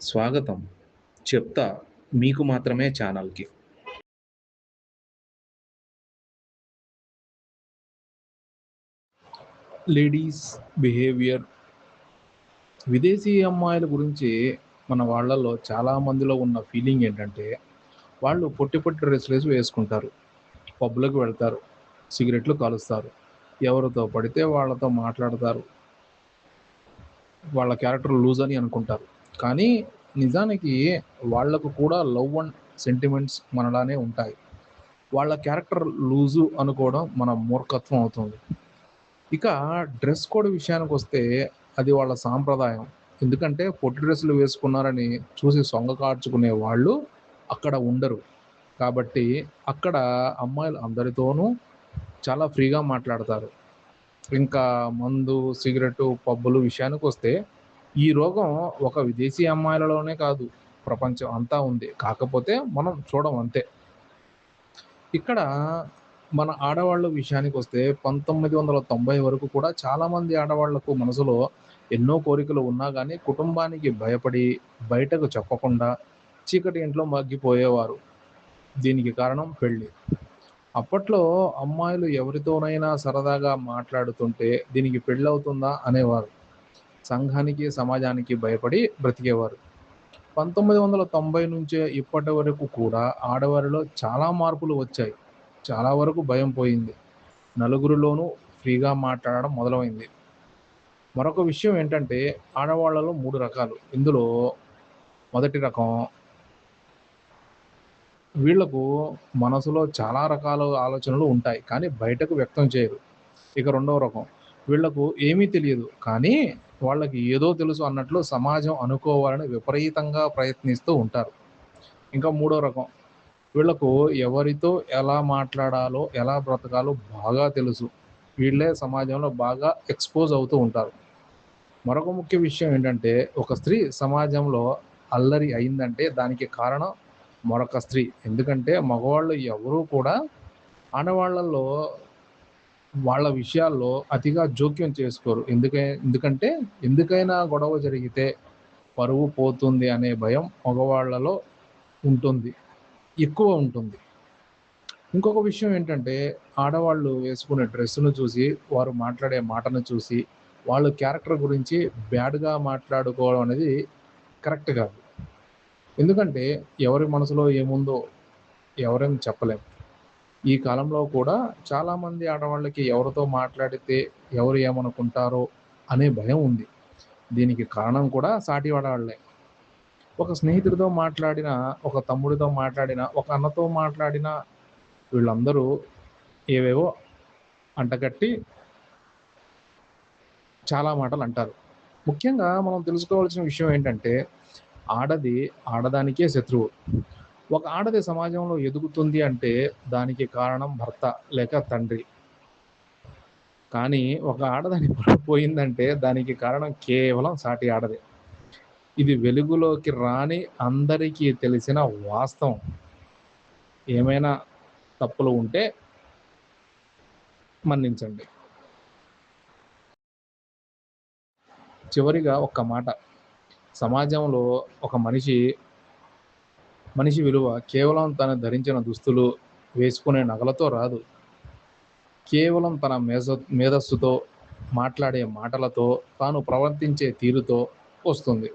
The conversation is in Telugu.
స్వాగతం చెప్తా మీకు మాత్రమే ఛానల్‌కి. లేడీస్ బిహేవియర్ విదేశీ అమ్మాయిల గురించి మన వాళ్ళలో చాలా మందిలో ఉన్న ఫీలింగ్ ఏంటంటే, వాళ్ళు పొట్టి పొట్టి డ్రెస్సులేసి వేసుకుంటారు. పబ్లకు వెళ్తారు. సిగరెట్లు కాలుస్తారు. ఎవరితో పడితే వాళ్ళతో మాట్లాడతారు. వాళ్ళ క్యారెక్టర్ లూజ్ అని అనుకుంటారు. కానీ నిజానికి వాళ్ళకు కూడా లవ్ అండ్ సెంటిమెంట్స్ మనలానే ఉంటాయి. వాళ్ళ క్యారెక్టర్ లూజు అనుకోవడం మన మూర్ఖత్వం అవుతుంది. ఇక డ్రెస్ కోడ్ విషయానికొస్తే అది వాళ్ళ సాంప్రదాయం. ఎందుకంటే పొట్టి డ్రెస్సులు వేసుకున్నారని చూసి సొంగ కార్చుకునే వాళ్ళు అక్కడ ఉండరు. కాబట్టి అక్కడ అమ్మాయిలు అందరితోనూ చాలా ఫ్రీగా మాట్లాడతారు. ఇంకా మందు, సిగరెట్టు, పబ్బులు విషయానికి వస్తే ఈ రోగం ఒక విదేశీ అమ్మాయిలలోనే కాదు ప్రపంచం అంతా ఉంది. కాకపోతే మనం చూడం అంతే. ఇక్కడ మన ఆడవాళ్ళ విషయానికి వస్తే పంతొమ్మిది వందల తొంభై వరకు కూడా చాలామంది ఆడవాళ్ళకు మనసులో ఎన్నో కోరికలు ఉన్నా కానీ కుటుంబానికి భయపడి బయటకు చెప్పకుండా చీకటి ఇంట్లో మగ్గిపోయేవారు. దీనికి కారణం పెళ్ళి అప్పట్లో అమ్మాయిలు ఎవరితోనైనా సరదాగా మాట్లాడుతుంటే దీనికి పెళ్ళవుతుందా అనేవారు. సంఘానికి, సమాజానికి భయపడి బ్రతికేవారు. 1990 నుంచే ఇప్పటి వరకు కూడా ఆడవారిలో చాలా మార్పులు వచ్చాయి. చాలా వరకు భయం పోయింది. నలుగురిలోనూ ఫ్రీగా మాట్లాడడం మొదలైంది. మరొక విషయం ఏంటంటే ఆడవాళ్ళలో మూడు రకాలు. ఇందులో మొదటి రకం వీళ్ళకు మనసులో చాలా రకాల ఆలోచనలు ఉంటాయి. కానీ బయటకు వ్యక్తం చేయరు. ఇక రెండవ రకం వీళ్ళకు ఏమీ తెలియదు. కానీ వాళ్ళకి ఏదో తెలుసు అన్నట్లు సమాజం అనుకోవాలని విపరీతంగా ప్రయత్నిస్తూ ఉంటారు. ఇంకా మూడో రకం వీళ్ళకు ఎవరితో ఎలా మాట్లాడాలో, ఎలా బ్రతకాలో బాగా తెలుసు. వీళ్ళే సమాజంలో బాగా ఎక్స్‌పోజ్ అవుతూ ఉంటారు. మరొక ముఖ్య విషయం ఏంటంటే ఒక స్త్రీ సమాజంలో అల్లరి అయిందంటే దానికి కారణం మరొక స్త్రీ. ఎందుకంటే మగవాళ్ళు ఎవరూ కూడా ఆడవాళ్ళలో వాళ్ళ విషయాల్లో అతిగా జోక్యం చేసుకోరు. ఎందుకే ఎందుకంటే ఎందుకైనా గొడవ జరిగితే పరువు పోతుంది అనే భయం మగవాళ్ళలో ఉంటుంది. ఎక్కువ ఉంటుంది. ఇంకొక విషయం ఏంటంటే ఆడవాళ్ళు వేసుకునే డ్రెస్సును చూసి, వారు మాట్లాడే మాటను చూసి, వాళ్ళు క్యారెక్టర్ గురించి బ్యాడ్‌గా మాట్లాడుకోవడం అనేది కరెక్ట్ కాదు. ఎందుకంటే ఎవరి మనసులో ఏముందో ఎవరేం చెప్పలేం. ఈ కాలంలో కూడా చాలామంది ఆడవాళ్ళకి ఎవరితో మాట్లాడితే ఎవరు ఏమనుకుంటారో అనే భయం ఉంది. దీనికి కారణం కూడా సాటి ఆడవాళ్ళే. ఒక స్నేహితుడితో మాట్లాడిన ఒక తమ్ముడితో మాట్లాడిన ఒక అన్నతో మాట్లాడిన వీళ్ళందరూ ఏవేవో అంటగట్టి చాలా మాటలు అంటారు ముఖ్యంగా మనం తెలుసుకోవాల్సిన విషయం ఏంటంటే ఆడది ఆడదానికే శత్రువు. ఒక ఆడది సమాజంలో ఎదుగుతుంది అంటే దానికి కారణం భర్త లేక తండ్రి. కానీ ఒక ఆడదాని పోయిందంటే దానికి కారణం కేవలం సాటి ఆడదే. ఇది వెలుగులోకి రాని అందరికీ తెలిసిన వాస్తవం. ఏమైనా తప్పులు ఉంటే మన్నించండి. చివరిగా ఒక్క మాట. సమాజంలో ఒక మనిషి మనిషి విలువ కేవలం తను ధరించిన దుస్తులు, వేసుకునే నగలతో రాదు. కేవలం తన మేధ మేధస్సుతో, మాట్లాడే మాటలతో, తాను ప్రవర్తించే తీరుతో వస్తుంది.